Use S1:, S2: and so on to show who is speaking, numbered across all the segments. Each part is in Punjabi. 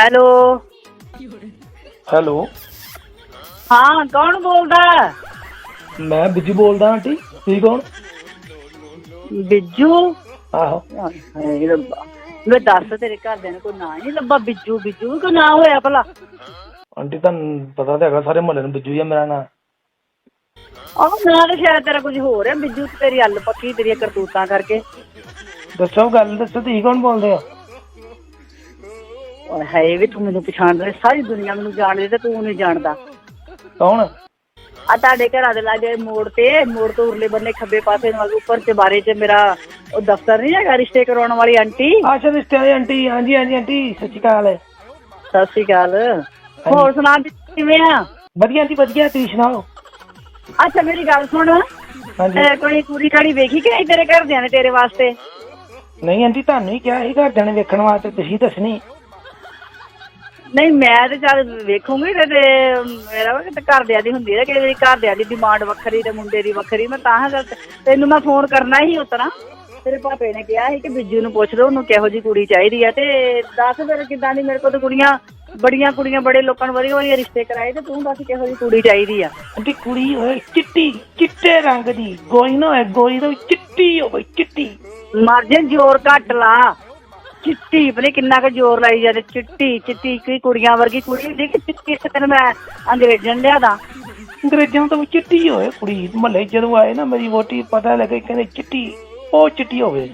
S1: ਹੈਲੋ।
S2: ਹੈਲੋ।
S1: ਹਾਂ ਕੌਣ ਬੋਲਦਾ?
S2: ਮੈਂ ਬਿੱਜੂ ਬੋਲਦਾ ਆਂਟੀ। ਤੁਸੀਂ ਕੌਣ?
S1: ਬਿੱਜੂ?
S2: ਆਹੋ।
S1: ਹਾਏ ਰੱਬਾ। ਮੈਂ ਦੱਸ ਤੇਰੇ ਘਰਦਿਆਂ ਨੂੰ ਕੋਈ ਨਾਂ ਨਹੀਂ ਲੱਭਾ ਬਿੱਜੂ ਬਿੱਜੂ ਕੋਈ ਨਾਂ ਹੋਇਆ ਭਲਾ।
S2: ਆਂਟੀ ਤੁਹਾਨੂੰ ਪਤਾ ਤਾਂ ਹੈਗਾ ਸਾਰੇ ਮੁਹੱਲੇ ਨੂੰ ਬਿੱਜੂ ਹੀ ਆ ਮੇਰਾ ਨਾਂ।
S1: ਆਹ ਨਾਂ ਤਾਂ ਸ਼ਾਇਦ ਤੇਰਾ ਕੁਝ ਹੋਰ ਹੈ ਬਿੱਜੂ ਤੇਰੀ ਅੱਲ ਪੱਕੀ ਤੇਰੀਆਂ ਕਰਤੂਤਾਂ ਕਰਕੇ।
S2: ਦੱਸੋ ਗੱਲ ਦੱਸੋ ਤੁਸੀਂ ਕੌਣ ਬੋਲਦੇ ਹੋ?
S1: ਓਏ ਹਾਏ ਵੀ ਤੂੰ ਮੈਨੂੰ ਪਛਾਣਦਾ ਹੈ, ਸਾਰੀ ਦੁਨੀਆ ਮੈਨੂੰ ਜਾਣਦੀ ਤੇ ਤੂੰ ਨਹੀਂ ਜਾਣਦਾ।
S2: ਕੌਣ?
S1: ਆ ਤੁਹਾਡੇ ਘਰਾਂ ਦੇ ਲਾਗੇ ਮੋੜ ਤੇ ਮੋੜ ਤੋਂ ਉਰਲੇ ਬੰਨੇ ਖੱਬੇ ਪਾਸੇ ਨਾਲ ਉੱਪਰ ਤੇ ਬਾਰੇ 'ਚ ਮੇਰਾ ਉਹ ਦਫ਼ਤਰ ਨਹੀਂ ਹੈਗਾ ਰਿਸ਼ਤੇ ਕਰਾਉਣ ਵਾਲੀ ਆਂਟੀ?
S2: ਆਸ਼ਾ ਰਿਸ਼ਤੇ ਵਾਲੀ ਆਂਟੀ ਹਾਂਜੀ ਹਾਂਜੀ ਆਂਟੀ ਸਤਿ ਸ਼੍ਰੀ ਅਕਾਲ।
S1: ਸਤਿ ਸ਼੍ਰੀ ਅਕਾਲ। ਹੋਰ ਸੁਣਾ ਵੀ ਕਿਵੇਂ ਆ?
S2: ਵਧੀਆ ਆਂਟੀ ਵਧੀਆ ਤੁਸੀਂ ਸੁਣਾਓ?
S1: ਅੱਛਾ ਮੇਰੀ ਗੱਲ ਸੁਣ।
S2: ਹਾਂਜੀ।
S1: ਕੋਈ ਕੁੜੀ ਕਾੜੀ ਵੇਖੀ ਕਿ ਨਹੀਂ ਤੇਰੇ ਘਰਦਿਆਂ ਨੇ ਤੇਰੇ ਵਾਸਤੇ?
S2: ਨਹੀਂ ਆਂਟੀ ਤੁਹਾਨੂੰ ਹੀ ਕਿਹਾ ਸੀ ਘਰਦਿਆਂ ਨੇ ਵੇਖਣ ਵਾਸਤੇ ਤੁਸੀਂ ਦੱਸਣੀ।
S1: ਨਹੀਂ ਮੈਂ ਤੇ ਚੱਲ ਵੇਖੂੰਗੀ ਤੇ ਤੇ ਮੇਰਾ ਵਾ ਕਿਤੇ ਘਰਦਿਆਂ ਦੀ ਹੁੰਦੀ ਹੈ ਕਿ ਜਿਹੜੀ ਘਰਦਿਆਂ ਦੀ ਡਿਮਾਂਡ ਵੱਖਰੀ ਤੇ ਮੁੰਡੇ ਦੀ ਵੱਖਰੀ ਮੈਂ ਤਾਂ ਹਾਂ ਤੈਨੂੰ ਮੈਂ ਫੋਨ ਕਰਨਾ ਹੀ ਉਤਰਾ ਤੇਰੇ ਪਾਪੇ ਨੇ ਕਿਹਾ ਸੀ ਕਿ ਬਿੱਜੂ ਨੂੰ ਪੁੱਛ ਲਓ ਉਹਨੂੰ ਕਿਹੋ ਜੀ ਕੁੜੀ ਚਾਹੀਦੀ ਆ। ਤੇ ਦੱਸ ਫਿਰ ਕਿਦਾਂ ਦੀ ਮੇਰੇ ਕੋਲ ਤਾਂ ਕੁੜੀਆਂ ਬੜੀਆਂ ਕੁੜੀਆਂ ਬੜੇ ਲੋਕਾਂ ਨੂੰ ਵਧੀਆ ਵਧੀਆ ਰਿਸ਼ਤੇ ਕਰਾਏ ਤੇ ਤੂੰ ਦੱਸ ਕਿਹੋ ਜੀ ਕੁੜੀ ਚਾਹੀਦੀ ਆ।
S2: ਆਂਟੀ ਕੁੜੀ ਹੋਏ ਚਿੱਟੀ ਚਿੱਟੇ ਰੰਗ ਦੀ। ਗੋਈ ਨਾ ਹੋਏ ਗੋਈ ਤੋਂ ਵੀ ਚਿੱਟੀ ਹੋਵੇ ਚਿੱਟੀ।
S1: ਮਰ ਜੇ ਜ਼ੋਰ ਘੱਟ ਲਾ। ਚਿੱਟੀ ਨੀ ਕਿੰਨਾ ਕੁ ਜ਼ੋਰ ਲਾਈ ਜਾਂਦੇ ਚਿੱਟੀ ਚਿੱਟੀ ਕੀ ਕੁੜੀਆਂ ਵਰਗੀ ਕੁੜੀ ਹੁੰਦੀ ਕਿ ਚਿੱਟੀ ਇਸ ਤੈਨੂੰ ਮੈਂ ਅੰਗਰੇਜ਼ਨ ਲਿਆਦਾ।
S2: ਅੰਗਰੇਜ਼ਾਂ ਤੋਂ ਚਿੱਟੀ ਹੋਏ ਕੁੜੀ ਮਹੱਲੇ ਜਦੋਂ ਆਏ ਨਾ ਮੇਰੀ ਵੋਟੀ ਪਤਾ ਲੱਗੇ ਕਹਿੰਦੇ ਚਿੱਟੀ ਉਹ ਚਿੱਟੀ ਹੋਵੇ।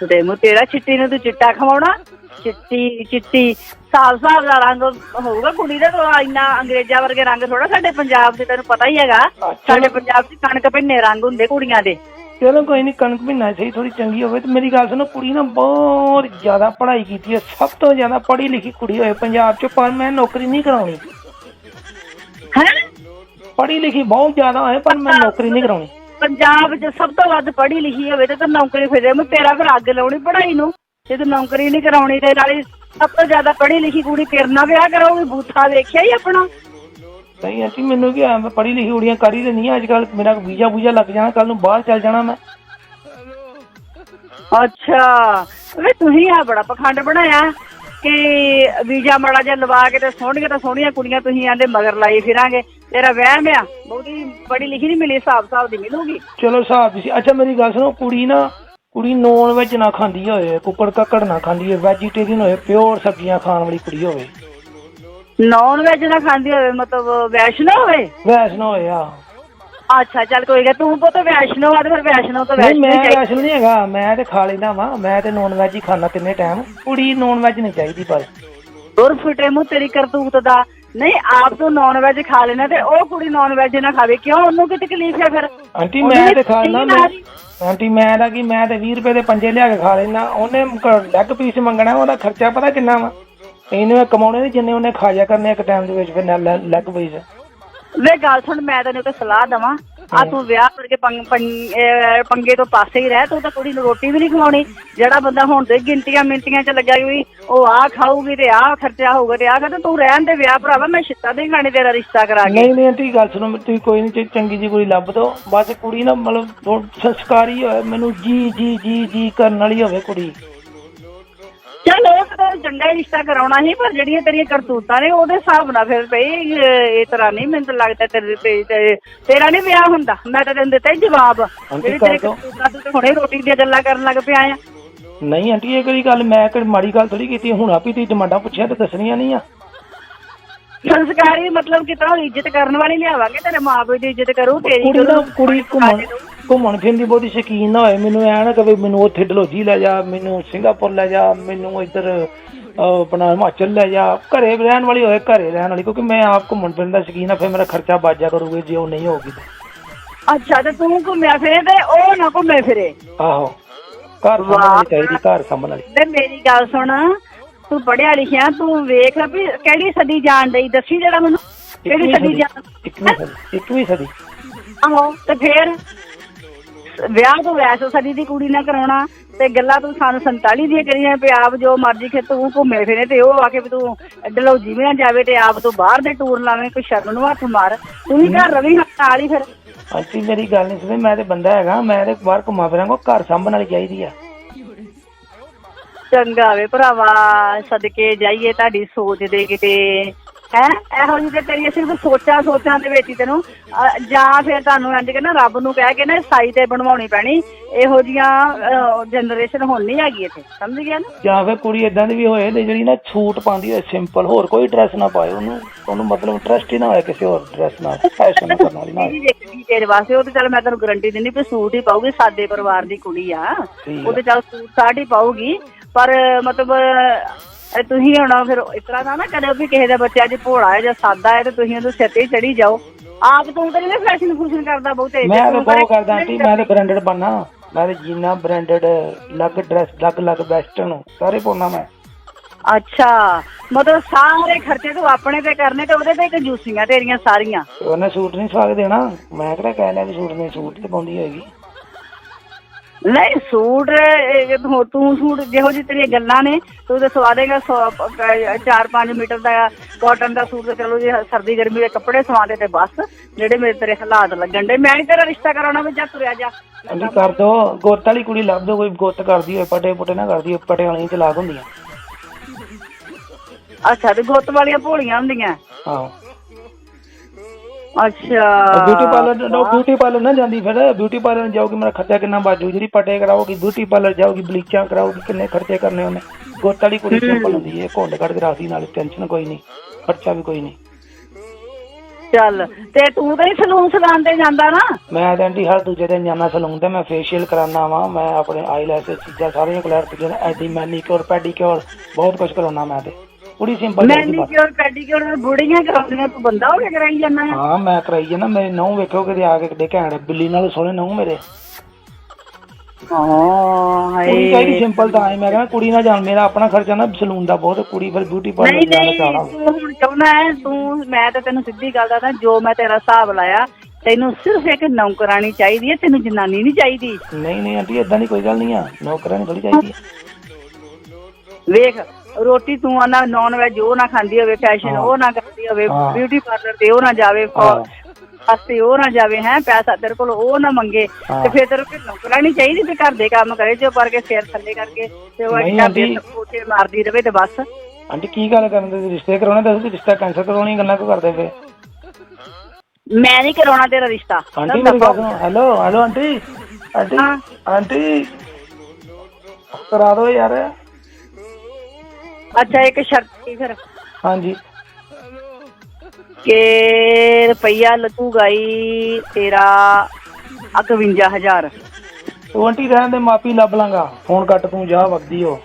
S1: ਤੇ ਮੂੰ ਤੇਰਾ ਚਿੱਟੀ ਨੂੰ ਤੂੰ ਚਿੱਟਾ ਖਵਾਉਣਾ? ਚਿੱਟੀ ਚਿੱਟੀ ਸਾਲ ਸਾਲ ਦਾ ਰੰਗ ਹੋਊਗਾ ਕੁੜੀ ਦਾ ਤਾਂ ਇੰਨਾ ਅੰਗਰੇਜ਼ਾਂ ਵਰਗੇ ਰੰਗ ਥੋੜਾ ਸਾਡੇ ਪੰਜਾਬ 'ਚ ਤੈਨੂੰ ਪਤਾ ਹੀ ਹੈਗਾ। ਸਾਡੇ ਪੰਜਾਬ 'ਚ ਕਣਕ ਭਿੰਨੇ ਰੰਗ ਹੁੰਦੇ ਕੁੜੀਆਂ ਦੇ।
S2: ਚਲੋ ਕੋਈ ਨਹੀਂ ਕਣਕ ਮਹੀਨਾ ਸਹੀ ਥੋੜੀ ਚੰਗੀ ਹੋਵੇ ਤੇ ਮੇਰੀ ਗੱਲ ਸੁਣੋ ਕੁੜੀ ਨਾ ਬਹੁਤ ਜ਼ਿਆਦਾ ਪੜ੍ਹਾਈ ਕੀਤੀ ਹੈ ਸਭ ਤੋਂ ਜ਼ਿਆਦਾ ਪੜ੍ਹੀ ਲਿਖੀ ਕੁੜੀ ਹੋਏ ਪੰਜਾਬ 'ਚ ਪਰ ਮੈਂ ਨੌਕਰੀ ਨਹੀਂ ਕਰਾਉਣੀ।
S1: ਹੈ?
S2: ਪੜ੍ਹੀ ਲਿਖੀ ਬਹੁਤ ਜ਼ਿਆਦਾ ਹੋਏ ਪਰ ਮੈਂ ਨੌਕਰੀ ਨਹੀਂ ਕਰਾਉਣੀ।
S1: ਪੰਜਾਬ 'ਚ ਸਭ ਤੋਂ ਵੱਧ ਪੜ੍ਹੀ ਲਿਖੀ ਹੋਵੇ ਤੇ ਤੂੰ ਨੌਕਰੀ ਫਿਰੇ ਮੈਂ ਤੇਰਾ ਫਿਰ ਅੱਗ ਲਾਉਣੀ ਪੜ੍ਹਾਈ ਨੂੰ। ਜੇ ਤੂੰ ਨੌਕਰੀ ਨਹੀਂ ਕਰਾਉਣੀ ਤੇ ਨਾਲੇ ਸਭ ਤੋਂ ਜ਼ਿਆਦਾ ਪੜ੍ਹੀ ਲਿਖੀ ਕੁੜੀ ਤੇਰੇ ਨਾਲ ਵਿਆਹ ਕਰਾਉਗੀ ਬੂਥਾ ਵੇਖਿਆ ਹੀ ਆਪਣਾ।
S2: ਨਹੀਂ ਆਂਟੀ ਮੈਨੂੰ ਕੀ ਆ ਮੈਂ ਪੜ੍ਹੀ ਲਿਖੀ ਕੁੜੀਆਂ ਕਰ ਹੀ ਲੈਂਦੀ ਅੱਜ ਕੱਲ ਮੇਰਾ ਵੀਜ਼ਾ ਵੂਜ਼ਾ ਲੱਗ ਜਾਣਾ ਕੱਲ ਨੂੰ ਬਾਹਰ ਚੱਲ ਜਾਣਾ ਮੈਂ।
S1: ਅੱਛਾ ਵੇ ਤੁਸੀਂ ਆ ਬੜਾ ਪਖੰਡ ਬਣਾਇਆ ਕਿ ਵੀਜ਼ਾ ਮਾੜਾ ਜਿਹਾ ਲਵਾ ਕੇ ਤੇ ਸੋਹਣੀਆਂ ਤਾਂ ਸੋਹਣੀਆਂ ਕੁੜੀਆਂ ਤੁਸੀਂ ਆਂਦੇ ਮਗਰ ਲਾਈ ਫਿਰਾਂਗੇ। ਤੇਰਾ ਵਹਿਮ ਆ ਬਹੁਤੀ ਪੜ੍ਹੀ ਲਿਖੀ ਨਹੀਂ ਮਿਲੀ ਹਿਸਾਬ ਹਿਸਾਬ ਦੀ ਮਿਲੂਗੀ।
S2: ਚਲੋ ਹਿਸਾਬ ਦੀ ਸੀ। ਅੱਛਾ ਮੇਰੀ ਗੱਲ ਸੁਣੋ ਕੁੜੀ ਨਾ ਕੁੜੀ ਨੌਨ ਵੈਜ ਨਾ ਖਾਂਦੀ ਹੋਵੇ ਕੁੱਕੜ ਕੱਕੜ ਨਾ ਖਾਂਦੀ ਹੋਵੇ ਵੈਜੀਟੇਰੀਅਨ ਹੋਵੇ ਪਿਓਰ ਸਬਜ਼ੀਆਂ ਖਾਣ ਵਾਲੀ ਕੁੜੀ ਹੋਵੇ।
S1: ਨੌਨ ਵੈਜ ਨਾ ਖਾਂਦੀ ਹੋਵੇ ਮਤਲਬ ਵੈਸ਼ਨੋ ਹੋਵੇ
S2: ਵੈਸ਼ਨੋ ਆ
S1: ਅੱਛਾ ਚੱਲ ਕੋਈ ਗੱਲ ਤੂੰ ਪੁੱਤ ਵੈਸ਼ਨੋ ਆ ਤੇ ਫਿਰ ਵੈਸ਼ਨੋ ਤੋਂ
S2: ਨਹੀਂ
S1: ਵੈਸ਼ਨੋ
S2: ਮੈਂ
S1: ਹੀ ਚਾਹੀਦੀ।
S2: ਵੈਸ਼ਨੋ ਨਹੀਂ ਹੈਗਾ ਮੈਂ ਤੇ ਖਾ ਲੈਂਦਾ ਵਾਂ ਮੈਂ ਤੇ ਨੌਨ ਵੈਜ ਹੀ ਖਾਣਾ ਤਿੰਨੇ ਟਾਈਮ ਕੁੜੀ ਨੌਨ ਵੈਜ ਨਹੀਂ ਚਾਹੀਦੀ ਪਰ।
S1: ਦੁਰ ਫਿਟੇ ਮੂੰਹ ਤੇਰੀ ਕਰਤੂਤ ਦਾ। ਨਹੀਂ ਆਪ ਤੂੰ ਨੌਨ ਵੈਜ ਖਾ ਲੈਣਾ ਤੇ ਉਹ ਕੁੜੀ ਨੌਨ ਵੈਜ ਨਾ ਖਾਵੇ। ਕਿਉਂ? ਉਹਨੂੰ ਕੀ ਤਕਲੀਫ ਹੈ ਫਿਰ?
S2: ਆਂਟੀ
S1: ਉਹਨੂੰ
S2: ਮੈਂ
S1: ਵੀ
S2: ਤੇ ਖਾ ਲੈਣਾ
S1: ਆ ਰਹੀ।
S2: ਆਂਟੀ ਮੈਂ ਦਾ ਕੀ ਮੈਂ ਤੇ 20 ਰੁਪਏ ਦੇ ਪੰਜੇ ਲਿਆ ਕੇ ਖਾ ਲੈਣਾ ਉਹਨੇ ਲੈਗ ਪੀਸ ਮੰਗਣਾ ਉਹਦਾ ਖਰਚਾ ਪਤਾ ਕਿੰਨਾ ਵਾ? ਇਹਨੇ ਕਮਾਉਣੇ ਨਹੀਂ ਜਿੰਨੇ ਉਹਨੇ ਖਾਇਆ ਕਰਨੇ ਇੱਕ ਟਾਈਮ ਦੇ ਵਿੱਚ ਫਿਰ ਲੈਗ ਪੀਸ
S1: ਵੇ ਗੱਲ ਸੁਣ ਮੈਂ ਤੈਨੂੰ ਇੱਕ ਸਲਾਹ ਦਵਾਂ। ਆ ਤੂੰ ਵਿਆਹ ਕਰਕੇ ਪੰਗ- ਤੋਂ ਪਾਸੇ ਹੀ ਰਹਿ ਤੂੰ ਤਾਂ ਕੁੜੀ ਨੂੰ ਰੋਟੀ ਵੀ ਨਹੀਂ ਖਵਾਉਣੀ। ਜਿਹੜਾ ਬੰਦਾ ਹੁਣ ਤੇ ਗਿਣਤੀਆਂ ਮਿੰਟੀਆਂ ਚ ਲੱਗਿਆ ਵੀ ਉਹ ਆ ਖਾਊਗੀ ਤੇ ਆ ਖਰਚਾ ਹੋਊਗਾ ਤੇ ਆ ਕਹਿੰਦਾ ਤੂੰ ਰਹਿਣ ਦੇ ਵਿਆਹ ਭਰਾਵਾ ਮੈਂ ਛਿੱਤਾ ਦੇ ਖਾਣੇ ਤੇਰਾ ਰਿਸ਼ਤਾ ਕਰਾ ਕੇ।
S2: ਨਹੀਂ ਨਹੀਂ ਆਂਟੀ ਗੱਲ ਸੁਣੋ ਤੁਸੀਂ ਕੋਈ ਨਹੀਂ ਚੰਗੀ ਜੀ ਕੋਈ ਲੱਭ ਦੋ। ਬਸ ਕੁੜੀ ਨਾ ਮਤਲਬ ਸੰਸਕਾਰੀ ਹੋਵੇ ਮੈਨੂੰ ਜੀ ਜੀ ਜੀ ਜੀ ਕਰਨ ਵਾਲੀ ਹੋਵੇ ਕੁੜੀ।
S1: ਚੱਲ ਤਾਂ ਚੰਗਾ ਰਿਸ਼ਤਾ ਕਰਾਉਣਾ ਸੀ ਪਰ ਜਿਹੜੀਆਂ ਤੇਰੀਆਂ ਕਰਤੂਤਾਂ ਨੇ ਉਹਦੇ ਹਿਸਾਬ ਨਾਲ ਫਿਰ ਭਈ ਇਹ ਤਰ੍ਹਾਂ ਨਹੀਂ ਮੈਨੂੰ ਤਾਂ ਲੱਗਦਾ ਤੇਰੇ ਤੇ ਤੇ- ਤੇਰਾ ਨਹੀਂ ਵਿਆਹ ਹੁੰਦਾ ਮੈਂ ਤਾਂ ਤੈਨੂੰ ਦਿੱਤਾ ਹੀ ਜਵਾਬ ਜਿਹੜੀ ਤੇਰੀ
S2: ਕਰ ਦਿਓ।
S1: ਕਰਤੂਤਾਂ ਤੂੰ ਤਾਂ ਹੁਣੇ ਰੋਟੀ ਦੀਆਂ ਗੱਲਾਂ ਕਰਨ ਲੱਗ ਪਿਆ ਆ
S2: ਨਹੀਂ ਆਂਟੀ ਇਹ ਕਿਹੜੀ ਗੱਲ ਮੈਂ ਕਿਹੜੀ ਮਾੜੀ ਗੱਲ ਥੋੜੀ ਕੀਤੀ ਹੁਣ ਆਪੀ ਤੁਸੀਂ ਡਿਮਾਂਡਾਂ ਪੁੱਛਿਆ ਤੇ ਦੱਸਣੀਆਂ ਨਹੀਂ ਆ
S1: ਸੰਸਕਾਰੀ ਮਤਲਬ ਕਿਤਨਾ ਇੱਜ਼ਤ ਕਰਨ ਵਾਲੀ ਲਿਆਵਾਂਗੇ ਤੇਰੇ ਮਾਪੇ ਦੀ ਇੱਜ਼ਤ ਕਰੂ ਤੇਰੀ
S2: ਕੁੜੀ ਨਾ
S1: ਕਰੂ।
S2: ਕੁੜੀ ਘੁੰਮਣ ਘੁੰਮਣ ਫਿਰਨ ਦੀ ਬਹੁਤੀ ਸ਼ੌਕੀਨ ਨਾ ਹੋਏ। ਮੈਨੂੰ ਐ ਨਾ ਕਵੇ ਮੈਨੂੰ ਉੱਥੇ ਡਲੋਜੀ ਲੈ ਜਾ ਮੈਨੂੰ ਸਿੰਗਾਪੁਰ ਲੈ ਜਾ ਮੈਨੂੰ ਇੱਧਰ ਆਪਣਾ ਹਿਮਾਚਲ ਲੈ ਜਾ। ਘਰੇ ਰਹਿਣ ਵਾਲੀ ਹੋਏ ਘਰੇ ਰਹਿਣ ਵਾਲੀ ਕਿਉਂਕਿ ਮੈਂ ਆਪ ਘੁੰਮਣ ਫਿਰਨ ਦਾ ਸ਼ੌਕੀਨ ਆ ਫਿਰ ਮੇਰਾ ਖਰਚਾ ਬਾਜਾ ਕਰੂਗੇ ਜੇ ਉਹ ਨਹੀਂ ਹੋਊਗੀ।
S1: ਅੱਛਾ ਤੇ ਤੂੰ ਘੁੰਮਿਆ ਫਿਰੇ ਤੇ ਉਹ ਨਾ ਘੁੰਮੇ ਫਿਰੇ?
S2: ਆਹੋ। ਘਰ ਸਾਂਭਣੀ ਚਾਹੀਦੀ ਘਰ ਸਾਂਭਣ ਵਾਲੀ।
S1: ਤੇ ਮੇਰੀ ਗੱਲ ਸੁਣ ਤੂੰ ਪੜਿਆ ਲਿਖਿਆ ਤੂੰ ਵੇਖ ਵੀ ਕਿਹੜੀ ਸਦੀ ਜਾਣ ਡਈ ਦੱਸੀ ਜਿਹੜਾ ਮੈਨੂੰ। ਕਿਹੜੀ ਸਦੀ ਜਾਣ
S2: ਇੱਕਵੀਂ ਸਦੀ ਇੱਕਵੀਂ ਸਦੀ।
S1: ਆਹੋ ਤੇ ਫੇਰ? ਵਿਆਹ ਤੋਂ ਵੈਸੋ ਸਦੀ ਦੀ ਕੁੜੀ ਨਾਲ ਕਰਾਉਣਾ ਤੇ ਗੱਲਾਂ ਤੂੰ ਸਾਨੂੰ 47 ਦੀਆਂ ਕਰੀਆਂ ਵੀ ਆਪ ਜੋ ਮਰਜ਼ੀ ਖੇ ਤੂੰ ਘੁੰਮੇ ਫਿਰੇ ਤੇ ਉਹ ਆ ਕੇ ਵੀ ਤੂੰ ਡਲੌਜੀ ਵੀ ਨਾ ਜਾਵੇ ਤੇ ਆਪ ਤੂੰ ਬਾਹਰ ਦੇ ਟੂਰ ਲਾਵੇਂ ਕੋਈ ਸ਼ਰਮ ਨੂੰ ਹੱਥ ਮਾਰ। ਤੂੰ ਵੀ ਘਰ ਰਵੀ ਨਾਲ ਹੀ ਫਿਰ।
S2: ਆਂਟੀ ਮੇਰੀ ਗੱਲ ਨਹੀਂ ਸੁਣੇ ਮੈਂ ਤੇ ਬੰਦਾ ਹੈਗਾ ਮੈਂ ਤੇ ਬਾਹਰ ਘੁੰਮਾ ਫਿਰਾਂਗਾ ਘਰ ਸਾਂਭਣ ਵਾਲੀ ਚਾਹੀਦੀ ਆ।
S1: ਚੰਗਾ ਵੇ ਭਰਾਵਾ ਸਦਕੇ ਜਾਈਏ ਤੁਹਾਡੀ ਸੋਚ ਦੇ ਕਿਤੇ। ਹੈ ਇਹੋ ਜਿਹੀ ਤੇ ਤੇਰੀਆਂ ਸਿਰਫ ਸੋਚਾਂ ਸੋਚਾਂ ਦੇ ਵਿੱਚ ਹੀ ਤੈਨੂੰ ਅਹ, ਜਾਂ ਫਿਰ ਤੁਹਾਨੂੰ ਇੰਜ ਕਿ ਨਾ ਰੱਬ ਨੂੰ ਕਹਿ ਕੇ ਨਾ ਸਾਈ ਤੇ ਬਣਵਾਉਣੀ ਪੈਣੀ ਇਹੋ ਜੀਆਂ ਜਨਰੇਸ਼ਨ ਹੁਣ ਨਹੀਂ ਹੈਗੀ ਇੱਥੇ ਸਮਝ ਗਿਆ ਨਾ?
S2: ਜਾਂ ਫਿਰ ਕੁੜੀ ਇਦਾਂ ਦੀ ਵੀ ਹੋਏ ਤੇ ਜਿਹੜੀ ਨਾ ਛੂਟ ਪਾਉਂਦੀ ਹੋਏ ਸਿੰਪਲ ਹੋਰ ਕੋਈ ਡਰੈਸ ਨਾ ਪਾਏ ਉਹਨੂੰ ਉਹਨੂੰ ਮਤਲਬ ਇੰਟਰਸਟ ਹੀ ਨਾ ਹੋਏ ਕਿਸੇ ਹੋਰ ਡਰੈਸ ਨਾਲ ਫੈਸ਼ਨ ਕਰਨ ਵਾਲੀ ਨਾਲ
S1: ਨਹੀਂ ਦੇਖਦੀ ਤੇਰੇ ਵਾਸਤੇ ਉਹ ਤੇ ਚੱਲ ਮੈਂ ਤੈਨੂੰ ਗਾਰੰਟੀ ਦਿੰਦੀ ਵੀ ਸੂਟ ਹੀ ਪਾਉਗੀ ਸਾਦੇ ਪਰਿਵਾਰ ਦੀ ਕੁੜੀ ਆ
S2: ਠੀਕ
S1: ਉਹ ਤੇ ਚੱਲ ਸੂਟ ਸਾਟ ਹੀ ਪਾਉਗੀ ਪਰ ਮਤਲਬ ਇਹ ਤੁਸੀਂ ਹੁਣ ਫਿਰ ਇਸ ਤਰ੍ਹਾਂ ਦਾ ਨਾ ਕਰਿਓ ਵੀ ਕਿਸੇ ਦਾ ਬੱਚਾ ਜੇ ਭੋਲਾ ਹੈ ਜਾਂ ਸਾਦਾ ਹੈ ਤੇ ਤੁਸੀਂ ਉਹਦੇ ਸਿਰ ਤੇ ਚੜੀ ਜਾਓ। ਆਪ ਤੂੰ ਤੇ ਨਹੀਂ ਫੈਸ਼ਨ ਫੂਸ਼ਨ ਕਰਦਾ ਬਹੁਤੇ
S2: ਮੈਂ ਤਾਂ
S1: ਤੂੰ
S2: ਬਹੁਤ ਕਰਦਾ ਆਂਟੀ ਮੈਂ ਤਾਂ ਬ੍ਰਾਂਡਡ ਬੰਨਾ ਮੈਂ ਤਾਂ ਜੀਨਾ ਬ੍ਰਾਂਡਡ ਲੱਗ ਡਰੈਸ ਲੱਗ ਲੱਗ ਵੈਸਟਰਨ ਸਾਰੇ ਪਾਉਣਾ ਮੈਂ।
S1: ਅੱਛਾ ਮਤਲਬ ਸਾਰੇ ਖਰਚੇ ਤੂੰ ਆਪਣੇ ਤੇ ਕਰਨੇ ਤੇ ਉਹਦੇ ਤੇ ਕੰਜੂਸੀਆਂ ਤੇਰੀਆਂ ਸਾਰੀਆਂ।
S2: ਤੇ ਉਹਨੇ ਸੂਟ ਨਹੀਂ ਸਵਾ ਕੇ ਦੇਣਾ। ਮੈਂ ਕਿਹੜਾ ਕਹਿ ਲਿਆ ਵੀ ਸੂਟ ਨਹੀਂ ਸੂਟ ਤੇ ਪਾਉਂਦੀ ਹੈਗੀ।
S1: ਨਹੀਂ ਸੂਟ ਇਹ ਤੂੰ ਤੂੰ ਸੂਟ ਜਿਹੋ ਜਿਹੀ ਤੇਰੀਆਂ ਗੱਲਾਂ ਨੇ ਤੂੰ ਤੇ ਸਵਾ ਦੇਗਾ 4-5 ਮੀਟਰ ਦਾ ਕਾਟਨ ਦਾ ਸੂਟ ਤੇ ਚਲੋ ਜੇ ਸਰਦੀ ਗਰਮੀ ਦੇ ਕੱਪੜੇ ਸਵਾਦੇ ਤੇ ਬਸ ਜਿਹੜੇ ਮੇਰੇ ਤੇਰੇ ਹਾਲਾਤ ਲੱਗਣ ਦੇ। ਮੈਂ ਨਹੀਂ ਤੇਰਾ ਰਿਸ਼ਤਾ ਕਰਾਉਣਾ ਵੀ ਜਾ ਤੁਰਿਆ ਜਾ।
S2: ਆਂਟੀ ਕਰ ਦੋ। ਗੁੱਤ ਵਾਲੀ ਕੁੜੀ ਲੱਭ ਦੋ ਕੋਈ ਗੁੱਤ ਕਰਦੀ ਹੋਏ ਪਟੇ ਪੁਟੇ ਨਾ ਕਰਦੀ ਹੋਏ ਪਟੇ ਵਾਲੀਆਂ ਚਲਾਕ ਹੁੰਦੀਆਂ।
S1: ਅੱਛਾ ਤੇ ਗੁੱਤ ਵਾਲੀਆਂ ਭੋਲੀਆਂ ਹੁੰਦੀਆਂ।
S2: ਹਾਂ।
S1: ਅੱਛਾ।
S2: Beauty parlour no beauty parlour ਨਾ ਜਾਂਦੀ ਫਿਰ। ਬਿਊਟੀ ਪਾਰਲਰ ਜਾਊਗੀ ਮੇਰਾ ਖਰਚਾ ਕਿੰਨਾ ਬਾਜੂ ਜਿਹੜੀ ਪਟੇ ਕਰਾਓਗੀ ਬਿਊਟੀ ਪਾਰਲਰ ਜਾਊਗੀ ਬਲੀਚਾਂ ਕਰਾਓਗੀ ਕਿੰਨੇ ਖਰਚੇ ਕਰਨੇ ਉਹਨੇ? ਗੁੱਤ ਵਾਲੀ ਕੁੜੀ ਸਿੰਪਲ ਹੁੰਦੀ ਹੈ ਘੁੰਡ ਕੇ ਰੱਖਦੀ ਨਾਲ ਟੈਨਸ਼ਨ ਕੋਈ ਨਹੀਂ ਖਰਚਾ ਵੀ ਕੋਈ ਨਹੀਂ।
S1: ਚੱਲ ਤੇ ਤੂੰ ਤਾਂ ਸਲੂਨ ਸਲਾਨ ਤੇ ਜਾਂਦਾ ਨਾ।
S2: ਮੈਂ ਤਾਂ ਆਂਟੀ ਹਰ ਦੂਜੇ ਦਿਨ ਜਾਣਾ ਸਲੂਨ ਤੇ ਮੈਂ ਫੇਸ਼ੀਅਲ ਕਰਾਉਣਾ ਵਾ ਮੈਂ ਆਪਣੇ ਆਈਲੈਸ ਚੀਜ਼ਾਂ ਸਾਰੀਆਂ ਕਲਰ ਤੇ ਐਡੀ ਮੈਨੀਕਿਉਰ ਪੈਡੀਕਿਉਰ ਬਹੁਤ ਕੁਝ ਕਰਾਉਣਾ ਮੈਂ ਤੇ। ਕੁੜੀ ਸਿੰਪਲ
S1: ਮੈਨੀਕਿਉਰ ਪੈਡੀਕਿਉਰ ਬੁੜੀਆਂ ਕਰਾਉਂਦੀਆਂ ਤੂੰ ਬੰਦਾ ਹੋ ਕੇ ਕਰਾਈ ਜਾਂਦਾ ਹੈ?
S2: ਹਾਂ ਮੈਂ ਕਰਾਈ ਹੈ ਨਾ ਮੇਰੇ ਨਹੁੰ ਵੇਖੋ ਕਿਤੇ ਆ ਕੇ ਕਿਤੇ ਘੈਂਟ ਬਿੱਲੀ ਨਾਲ ਸੋਹਣੇ ਨਹੁੰ ਮੇਰੇ।
S1: ਹਾਂ
S2: ਕੁੜੀ ਚਾਹੀਦੀ ਸਿੰਪਲ ਤਾਂ ਆਈ ਮੈਂ ਕਹਿੰਦਾ ਕੁੜੀ ਨਾ ਜਾਣ ਮੇਰਾ ਆਪਣਾ ਖਰਚਾ ਨਾ ਸਲੂਨ ਦਾ ਬਹੁਤ ਕੁੜੀ ਫਿਰ ਬਿਊਟੀ ਪਾਰਲਰ ਜਾਣਾ
S1: ਨਹੀਂ
S2: ਚਾਹਣਾ।
S1: ਤੂੰ ਹੁਣ ਚਾਹੁੰਦਾ ਹੈ ਤੂੰ ਮੈਂ ਤਾਂ ਤੈਨੂੰ ਸਿੱਧੀ ਗੱਲ ਦੱਸਦਾ ਜੋ ਮੈਂ ਤੇਰਾ ਹਿਸਾਬ ਲਾਇਆ ਤੈਨੂੰ ਸਿਰਫ ਇੱਕ ਨੌਕਰਾਨੀ ਚਾਹੀਦੀ ਹੈ ਤੈਨੂੰ ਜਨਾਨੀ ਨਹੀਂ ਚਾਹੀਦੀ।
S2: ਨਹੀਂ ਨਹੀਂ ਆਂਟੀ ਇਦਾਂ ਦੀ ਕੋਈ ਗੱਲ ਨਹੀਂ ਆ ਨੌਕਰਾਂ ਨਹੀਂ ਥੋੜੀ ਚਾਹੀਦੀ
S1: ਵੇਖ ਰੋਟੀ ਤੂੰ ਆਨਾ ਨੌਨ ਵੈਜ ਉਹ ਨਾ ਖਾਂਦੀ ਹੋਵੇ ਫੈਸ਼ਨ ਉਹ ਨਾ ਕਰਦੀ ਹੋਵੇ
S2: ਹਾਂ।
S1: ਬਿਊਟੀ ਪਾਰਲਰ ਤੇ ਉਹ ਨਾ ਜਾਵੇ
S2: ਹਾਂ।
S1: ਉਹ ਨਾ ਜਾਵੇ ਹੈ ਪੈਸਾ ਤੇਰੇ ਕੋਲ ਉਹ ਨਾ ਮੰਗੇ।
S2: ਹਾਂ।
S1: ਤੇ ਫਿਰ ਤੇਰੇ ਕੋਲ ਨੌਕਰਾਨੀ ਚਾਹੀਦੀ ਤੇ ਘਰ ਦੇ ਕੰਮ ਕਰੇ ਜੋ ਕਰਕੇ ਸਿਰ ਥੱਲੇ ਕਰਕੇ ਤੇ ਉਹ
S2: ਨਹੀਂ
S1: ਅੱਡਾ
S2: ਆਂਟੀ।
S1: ਬੇਸ ਕੋਠੇ ਮਾਰਦੀ ਰਵੇ ਤੇ ਬਸ।
S2: ਆਂਟੀ ਕੀ ਗੱਲ ਕਰਨ ਦੇ? ਰਿਸ਼ਤੇ ਕਰਾਉਣੇ ਦੱਸ ਤੁਸੀਂ ਰਿਸ਼ਤਾ ਕੈਂਸਲ ਕਰਾਉਣੀ ਗੱਲਾਂ ਕਿਉਂ ਕਰਦੇ ਪਏ?
S1: ਮੈਂ ਨਹੀਂ ਕਰਾਉਣਾ ਤੇਰਾ ਰਿਸ਼ਤਾ।
S2: ਆਂਟੀ ਮੇਰੀ ਗੱਲ ਸੁਣੋ। Hello hello aunty. ਆਂਟੀ
S1: ਹਾਂ।
S2: ਆਂਟੀ। ਕਰਾ ਦਿਓ ਯਾਰ।
S1: ਅੱਛਾ ਇੱਕ ਸ਼ਰਤ ਸੀ ਫਿਰ।
S2: ਹਾਂਜੀ।
S1: ਕਿ ਰੁਪਈਆ ਲੱਗੂਗਾ ਹੀ ਤੇਰਾ 51000
S2: ਉਹ ਆਂਟੀ ਰਹਿਣ ਦੇ ਮਾਪੀ ਲੱਭ ਲਾਂਗਾ। ਫੋਨ ਕੱਟ ਤੂੰ ਜਾ ਵਗਦੀ ਹੋ।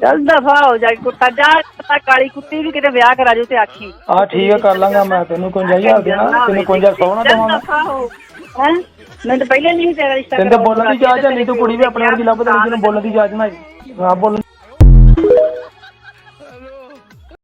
S1: ਚੱਲ ਦਫਾ ਹੋ ਜਾ ਕੁੱਤਾ ਜਾ ਕੁੱਤਾ ਕਾਲੀ ਕੁੱਤੀ ਵੀ ਕਿਤੇ ਵਿਆਹ ਕਰਾ ਜੂ ਤੇ ਆਖੀ।
S2: ਆ ਠੀਕ ਹੈ ਕਰ ਲਾਂਗਾ ਮੈਂ। ਤੈਨੂੰ ਕੁੰਜਾ ਹਜ਼ਾਰ ਦੇਣਾ ਤੈਨੂੰ ਕੁੰਜਾ ਸੌਣਾ ਦੇਵਾਂਗਾ
S1: ਦਫਾ ਹੋ ਹੈ? ਮੈਂ ਤਾਂ ਪਹਿਲੇ ਨਹੀਂ ਤੇਰਾ ਰਿਸ਼ਤਾ
S2: ਤੈਨੂੰ ਬੋਲਣ ਦੀ ਜਾਚ ਨਹੀਂ ਤੂੰ ਕੁੜੀ ਵੀ ਆਪਣੇ ਵਰਗੀ ਲੱਭ ਦੇਣੀ ਜਿਹਨੂੰ ਬੋਲਣ ਦੀ ਜਾਚ ਨਾ। ਹਾਂ ਬੋਲਣ